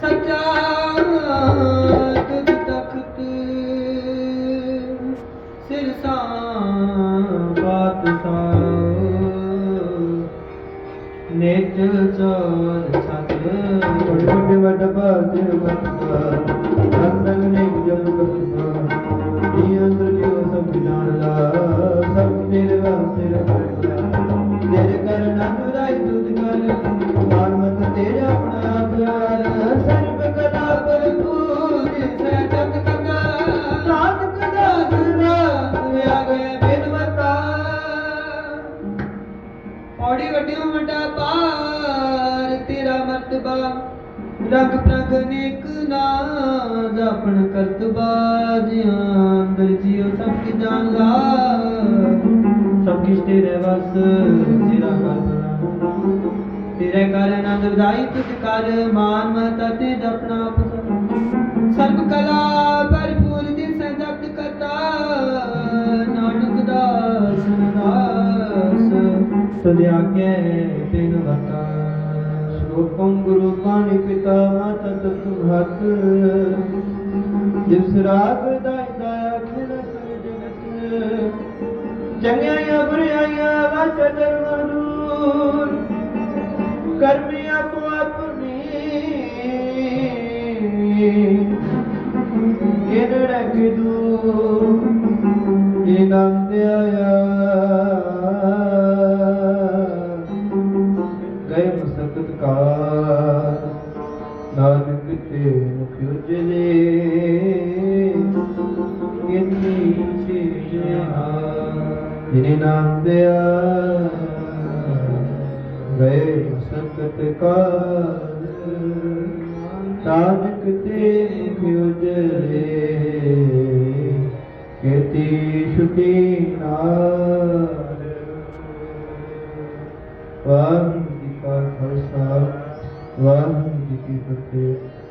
ਸੱਚਾ ਤੁਧ ਤਖਤ ਸਿਰ ਬਾਤ ਨਿਤ ਚੋਰ ਛਤ ਵੱਡੇ ਵੱਡੇ ਵੱਡ ਬਾਤ ਬਖਤਾ ਔੜੀ ਵੱਡਿਓ ਵੱਡਾ ਪਾਰ ਤੇਰਾ ਮਰਤਬਾ। ਰੰਗ ਪ੍ਰਗ ਨੇਕ ਨਾਜ ਆਪਣ ਕਰਤਬਾ ਜਿਹਾਂ ਅੰਦਰ ਜੀਉ ਸਭ ਕੀ ਜਾਣ ਲਾ ਸਭ ਕਿਛ ਤੇਰੇ ਵਸ, ਤੇਰਾ ਕਰਨਾ ਤੇਰੇ ਕਾਰਨ ਅਨੰਦਾਈ ਤੁਝ ਕਰ, ਮਾਨ ਮਹਤਾ ਤੇ ਜਪਣਾ ਪਸੰਦ ਸਰਬ ਕਲਾ ਤੁਧ ਆਗੇ ਤਿਨ ਵਤਾ ਸ਼ਲੋਕੰ ਗੁਰੂ ਪਾਣੀ ਪਿਤਾ ਮਾਤਾ ਤਤ ਹੱਥ। ਜਿਸ ਰਾਗ ਦਾਇ ਦਾਇਆ ਖਿਲ ਸਰ ਜਗਤ। ਚੰਗਿਆਈਆਂ ਬੁਰਾਈਆਂ ਵਸ ਧਰਮ ਕਰਮੀ ਆਪੋ ਆਪਣੀ ਕਿਨ ਰਖ ਦੂ ਇਹ ਨਾਮ ਆਇਆ। ਗਏ ਮਸਕਤ ਕਾ ਨਾਨਕ ਤੇ ਮੁਖ ਉਜਲੇ ਕਿੰਨੀ ਛੇਹਾ ਜਿਨੇ ਨਾਮ ਦਿਆ ਗਏ ਮਸਕਤ ਕਾ ਨਾਨਕ ਤੇ ਮੁਖ ਉਜਲੇ। give a.